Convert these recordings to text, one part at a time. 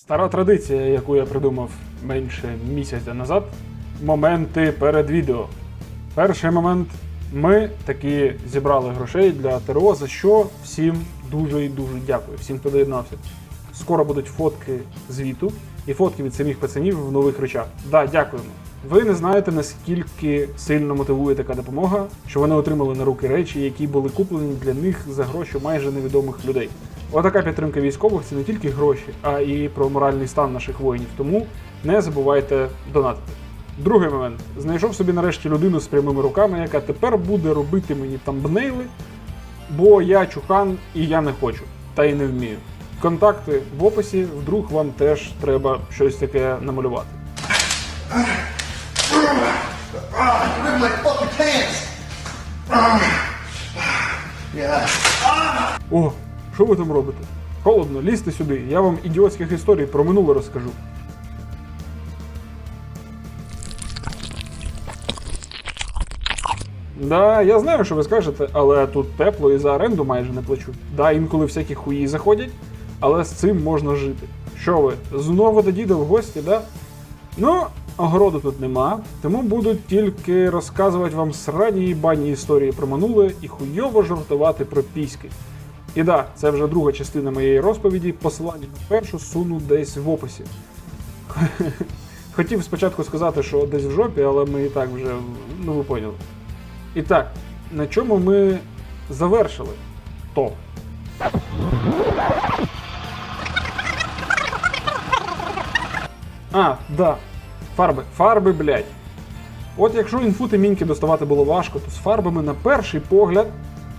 Стара традиція, яку я придумав менше місяця назад. Моменти перед відео. Перший момент. Ми таки зібрали грошей для ТРО, за що всім дуже і дуже дякую, всім, хто доєднався. Скоро будуть фотки звіту і фотки від самих пацанів в нових речах. Да, дякуємо. Ви не знаєте, наскільки сильно мотивує така допомога, що вони отримали на руки речі, які були куплені для них за гроші майже невідомих людей. Отака підтримка військових це не тільки гроші, а і про моральний стан наших воїнів. Тому не забувайте донатити. Другий момент. Знайшов собі нарешті людину з прямими руками, яка тепер буде робити мені тамбнейли, бо я чухан і я не хочу, та й не вмію. Контакти в описі, вдруг вам теж треба щось таке намалювати. Rip що ви там робите? Холодно, лізьте сюди, я вам ідіотських історій про минуле розкажу. Да, я знаю, що ви скажете, але тут тепло і за оренду майже не плачу. Да, інколи всякі хуї заходять, але з цим можна жити. Що ви, знову до діда в гості, да? Ну, огороду тут нема, тому будуть тільки розказувати вам срані і бані історії про минуле і хуйово жартувати про піськи. І да, це вже друга частина моєї розповіді. Посилання на першу суну десь в описі. Хотів спочатку сказати, що десь в жопі, але ми і так вже, ну ви поняли. І так, на чому ми завершили? То. А, да. Фарби. Фарби, блядь. От якщо інфу міньки доставати було важко, то з фарбами на перший погляд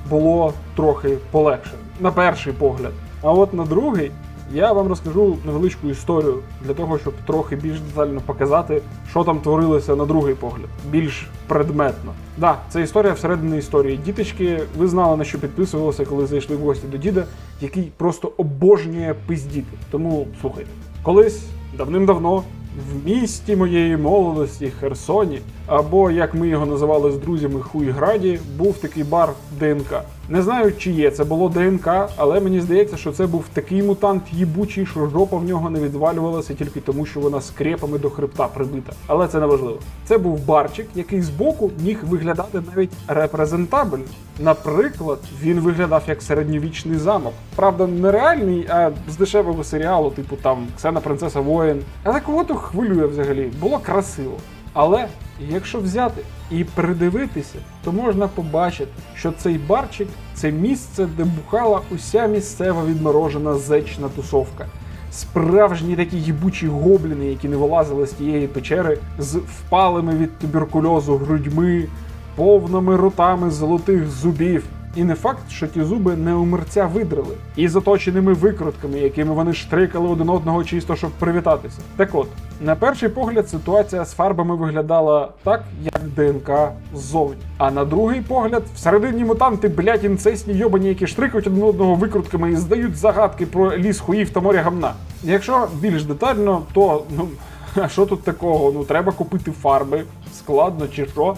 було трохи полегше. На перший погляд. А от на другий я вам розкажу невеличку історію для того, щоб трохи більш детально показати, що там творилося на другий погляд, більш предметно. Да, це історія всередині історії. Діточки, ви знали на що підписувалися, коли зайшли в гості до діда, який просто обожнює пиздіти. Тому слухайте, колись давним-давно в місті моєї молодості Херсоні, або як ми його називали з друзями Хуйграді, був такий бар ДНК. Не знаю, чи є це було ДНК, але мені здається, що це був такий мутант їбучий, що жопа в нього не відвалювалася тільки тому, що вона скрепами до хребта прибита. Але це не важливо. Це був барчик, який збоку міг виглядати навіть репрезентабельно. Наприклад, він виглядав як середньовічний замок. Правда, не реальний, а з дешевого серіалу, типу там Ксена Принцеса Воїн. Але кого то хвилює взагалі? Було красиво. Але якщо взяти і придивитися, то можна побачити, що цей барчик це місце, де бухала уся місцева відморожена зечна тусовка. Справжні такі їбучі гобліни, які не вилазили з тієї печери з впалими від туберкульозу грудьми, повними ротами золотих зубів. І не факт, що ті зуби не у мерця видрили, і заточеними викрутками, якими вони штрикали один одного чисто, щоб привітатися. Так от, на перший погляд, ситуація з фарбами виглядала так, як ДНК ззовні. А на другий погляд, всередині мутанти, блядь, інцесні йобані, які штрикають один одного викрутками і здають загадки про ліс хуїв та моря гамна. Якщо більш детально, то ну а що тут такого? Ну треба купити фарби, складно чи що.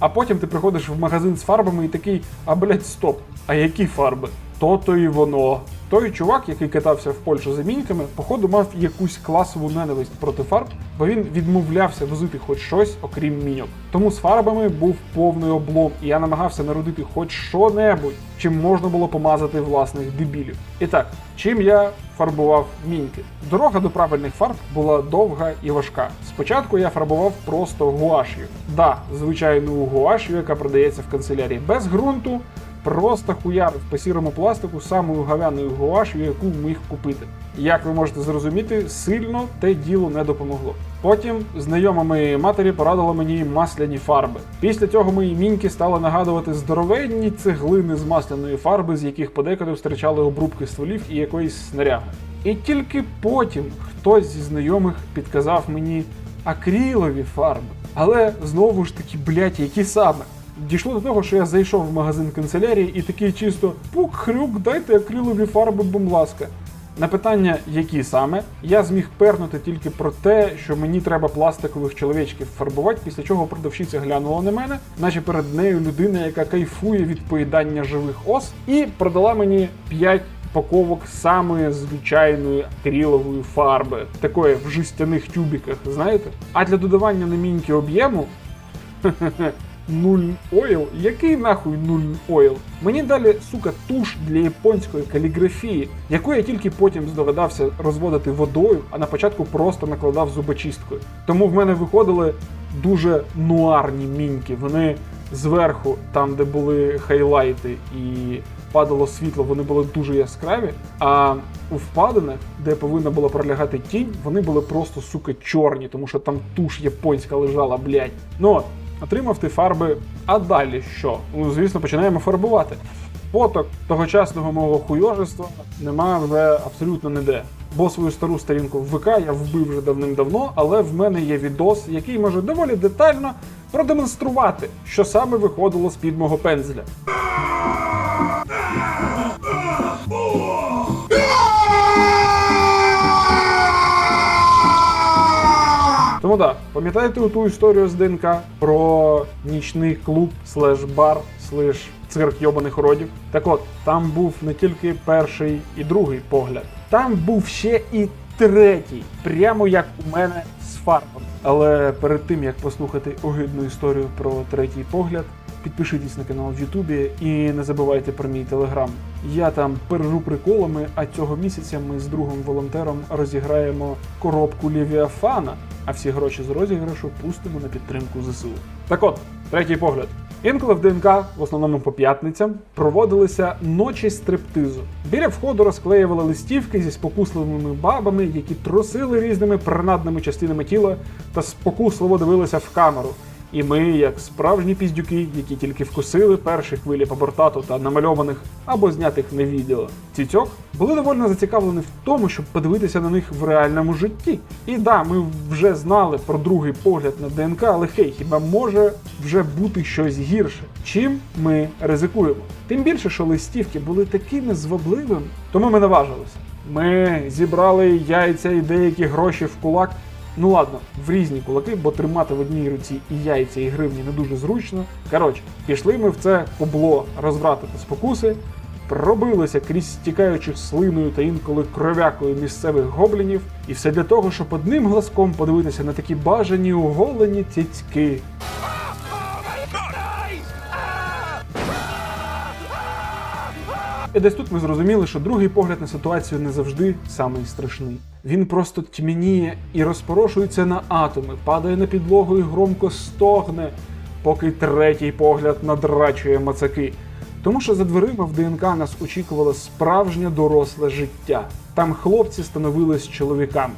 А потім ти приходиш в магазин з фарбами і такий, а блять, стоп, а які фарби? То-то і воно. Той чувак, який катався в Польщу за міньками, походу мав якусь класову ненависть проти фарб, бо він відмовлявся возити хоч щось, окрім міньок. Тому з фарбами був повний облом, і я намагався народити хоч що-небудь, чим можна було помазати власних дебілів. І так, чим я фарбував міньки? Дорога до правильних фарб була довга і важка. Спочатку я фарбував просто гуаш'ю. Да, звичайну гуаш'ю, яка продається в канцелярії без ґрунту. Просто хуярив по сірому пластику самою гавяною гуаш'ю, яку міг купити. Як ви можете зрозуміти, сильно те діло не допомогло. Потім знайома моєї матері порадила мені масляні фарби. Після цього мої міньки стали нагадувати здоровенні цеглини з масляної фарби, з яких подекуди встрічали обрубки стволів і якоїсь снаряги. І тільки потім хтось зі знайомих підказав мені акрилові фарби. Але знову ж таки, блять, які саме? Дійшло до того, що я зайшов в магазин канцелярії і такий чисто пук-хрюк, дайте акрилові фарби, будь ласка. На питання, які саме, я зміг пернути тільки про те, що мені треба пластикових чоловічків фарбувати, після чого продавщиця глянула на мене, наче перед нею людина, яка кайфує від поїдання живих ос, і продала мені 5 упаковок самої звичайної акрилової фарби, такої в жестяних тюбіках, знаєте? А для додавання на міньки об'єму Нуль ойл? Який нахуй нуль ойл? Мені далі, сука, туш для японської каліграфії, яку я тільки потім здогадався розводити водою, а на початку просто накладав зубочисткою. Тому в мене виходили дуже нуарні міньки. Вони зверху, там, де були хайлайти і падало світло, вони були дуже яскраві. А у впадинах, де повинна була пролягати тінь, вони були просто сука чорні, тому що там туш японська лежала, блядь. Ну отримав ти фарби, а далі що? Ну, звісно, починаємо фарбувати. Фоток тогочасного мого хуйожества нема вже абсолютно ніде. Бо свою стару сторінку в ВК я вбив вже давним-давно, але в мене є відос, який може доволі детально продемонструвати, що саме виходило з-під мого пензля. Тому так, пам'ятаєте ту історію з ДНК про нічний клуб, слеш бар, слеш цирк йобаних родів? Так от, там був не тільки перший і другий погляд, там був ще і третій, прямо як у мене з фарбом. Але перед тим як послухати огидну історію про третій погляд, підпишитесь на канал в Ютубі і не забувайте про мій телеграм. Я там пержу приколами, а цього місяця ми з другим волонтером розіграємо коробку Лівіафана, а всі гроші з розіграшу пустимо на підтримку ЗСУ. Так от, третій погляд. Інколи в ДНК, в основному по п'ятницям, проводилися ночі стриптизу. Біля входу розклеювали листівки зі спокусливими бабами, які трусили різними принадними частинами тіла та спокусливо дивилися в камеру. І ми, як справжні піздюки, які тільки вкусили перші хвилі побортату та намальованих або знятих на відео цицьок, були доволі зацікавлені в тому, щоб подивитися на них в реальному житті. І да, ми вже знали про другий погляд на ДНК, але хей, хіба може вже бути щось гірше? Чим ми ризикуємо? Тим більше, що листівки були такими звабливими, тому ми наважилися. Ми зібрали яйця і деякі гроші в кулак. Ну ладно, в різні кулаки, бо тримати в одній руці і яйця, і гривні не дуже зручно. Коротше, пішли ми в це кубло розвратити спокуси, пробилися крізь стікаючих слиною та інколи кров'якою місцевих гоблінів, і все для того, щоб одним глазком подивитися на такі бажані оголені цяцьки. І десь тут ми зрозуміли, що другий погляд на ситуацію не завжди самий страшний. Він просто тьмяніє і розпорошується на атоми, падає на підлогу і громко стогне, поки третій погляд надрачує мацаки. Тому що за дверима в ДНК нас очікувало справжнє доросле життя. Там хлопці становились чоловіками.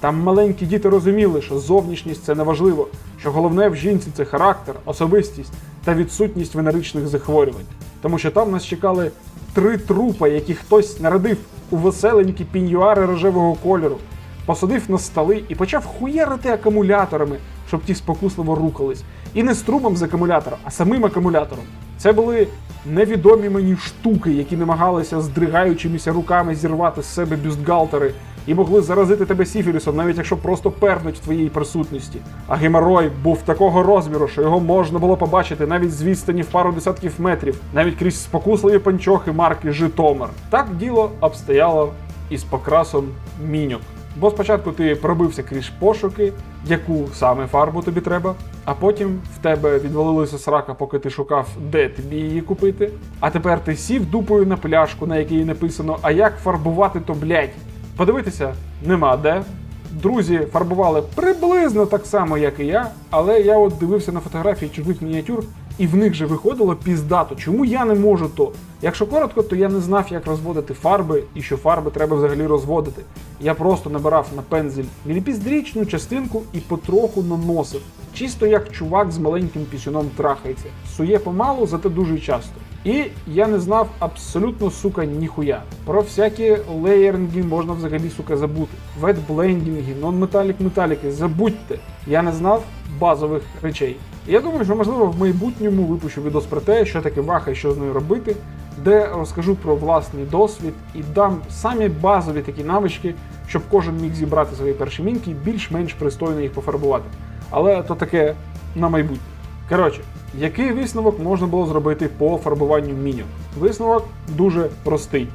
Там маленькі діти розуміли, що зовнішність це не важливо, що головне в жінці це характер, особистість та відсутність венеричних захворювань. Тому що там нас чекали три трупа, які хтось народив у веселенькі піньюари рожевого кольору, посадив на столи і почав хуярити акумуляторами, щоб ті спокусливо рухались. І не струмом з акумулятора, а самим акумулятором. Це були невідомі мені штуки, які намагалися здригаючимися руками зірвати з себе бюстгальтери і могли заразити тебе сіфілісом, навіть якщо просто пернуть в твоїй присутності. А геморой був такого розміру, що його можна було побачити навіть з відстані в пару десятків метрів, навіть крізь спокусливі панчохи марки Житомир. Так діло обстояло із покрасом міньок. Бо спочатку ти пробився крізь пошуки, яку саме фарбу тобі треба, а потім в тебе відвалилася срака, поки ти шукав, де тобі її купити. А тепер ти сів дупою на пляшку, на якій написано А як фарбувати то блять. Подивитися нема де. Друзі фарбували приблизно так само, як і я, але я от дивився на фотографії чужих мініатюр, і в них же виходило піздато. Чому я не можу то? Якщо коротко, то я не знав, як розводити фарби і що фарби треба взагалі розводити. Я просто набирав на пензель міліпіздрічну частинку і потроху наносив. Чисто як чувак з маленьким пісюном трахається. Сує помалу, зате дуже часто. І я не знав абсолютно, сука, ніхуя. Про всякі леєринги можна взагалі, сука, забути. Ветблендінги, нон-металік металіки, забудьте. Я не знав базових речей. Я думаю, що можливо в майбутньому випущу відос про те, що таке ваха і що з нею робити, де розкажу про власний досвід і дам самі базові такі навички, щоб кожен міг зібрати свої перші мінки і більш-менш пристойно їх пофарбувати. Але то таке на майбутнє. Коротше, який висновок можна було зробити по фарбуванню міньок? Висновок дуже простий.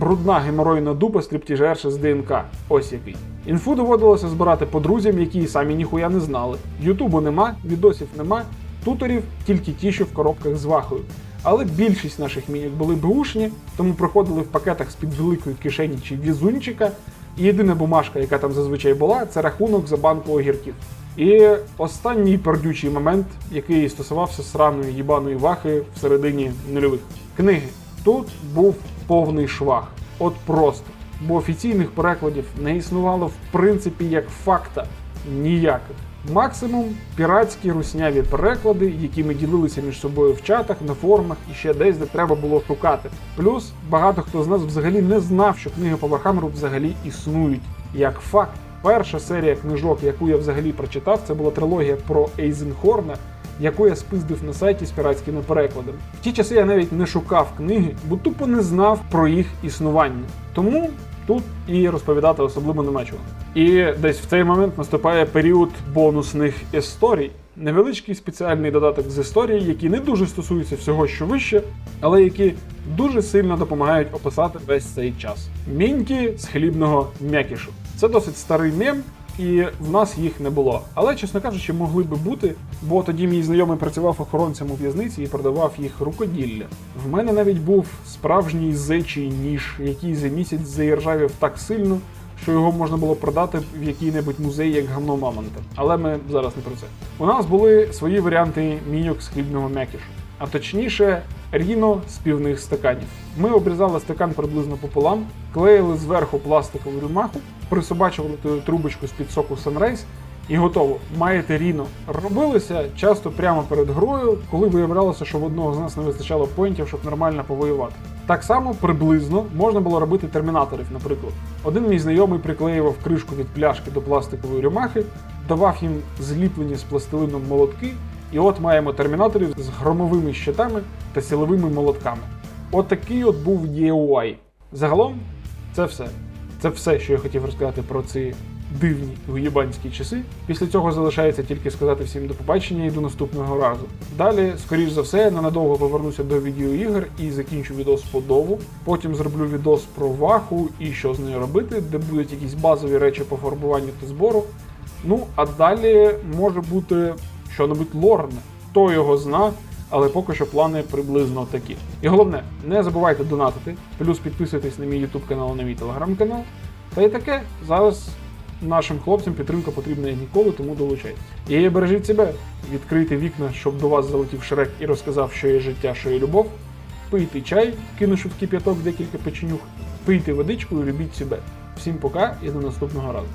Брудна геморойна дупа стриптіжерша з ДНК. Ось який. Інфу доводилося збирати по друзям, які і самі ніхуя не знали. Ютубу нема, відосів нема, туторів тільки ті, що в коробках з вахою. Але більшість наших мінік були беушні, тому приходили в пакетах з-під великої кишені чи візунчика. І єдина бумажка, яка там зазвичай була, це рахунок за банку огірків. І останній пердючий момент, який стосувався сраної їбаної вахи всередині нульових. Книги. Тут був повний швах. От просто. Бо офіційних перекладів не існувало в принципі як факта ніяких. Максимум піратські русняві переклади, які ми ділилися між собою в чатах, на форумах і ще десь, де треба було шукати. Плюс багато хто з нас взагалі не знав, що книги по Вархаммеру взагалі існують. Як факт, перша серія книжок, яку я взагалі прочитав, це була трилогія про Ейзенхорна, яку я спиздив на сайті з піратськими перекладами. В ті часи я навіть не шукав книги, бо тупо не знав про їх існування. Тому тут і розповідати особливо нема чого. І десь в цей момент наступає період бонусних історій. Невеличкий спеціальний додаток з історії, які не дуже стосуються всього, що вище, але які дуже сильно допомагають описати весь цей час. Міньки з хлібного м'якішу. Це досить старий мем, і в нас їх не було. Але, чесно кажучи, могли би бути, бо тоді мій знайомий працював охоронцем у в'язниці і продавав їх рукоділля. В мене навіть був справжній зечий ніж, який за місяць заіржавів так сильно, що його можна було продати в який-небудь музей як гавно мамонта. Але ми зараз не про це. У нас були свої варіанти міньок з хлібного м'якішу, а точніше, ріно з півних стаканів. Ми обрізали стакан приблизно пополам, клеїли зверху пластикову рюмаху, присобачували ту трубочку з-під соку Sunrise і готово. Маєте ріно. Робилося часто прямо перед грою, коли виявлялося, що в одного з нас не вистачало поінтів, щоб нормально повоювати. Так само приблизно можна було робити термінаторів, наприклад. Один мій знайомий приклеював кришку від пляшки до пластикової рюмахи, давав їм зліплені з пластилином молотки, і от маємо термінаторів з громовими щитами та силовими молотками. От такий от був DIY. Загалом, це все. Це все, що я хотів розказати про ці дивні уєбанські часи. Після цього залишається тільки сказати всім до побачення і до наступного разу. Далі, скоріш за все, я ненадовго повернуся до відеоігр і закінчу відос по дову. Потім зроблю відос про ваху і що з нею робити, де будуть якісь базові речі по фарбуванню та збору. Ну, а далі може бути що-небудь лорне. Хто його зна, але поки що плани приблизно такі. І головне, не забувайте донатити, плюс підписуйтесь на мій YouTube канал, на мій телеграм канал. Та й таке, зараз нашим хлопцям підтримка потрібна як ніколи, тому долучайтесь. І бережіть себе, відкрийте вікна, щоб до вас залетів шрек і розказав, що є життя, що є любов. Пийте чай, кинувши в кип'яток декілька печенюх, пийте водичку і любіть себе. Всім пока і до наступного разу.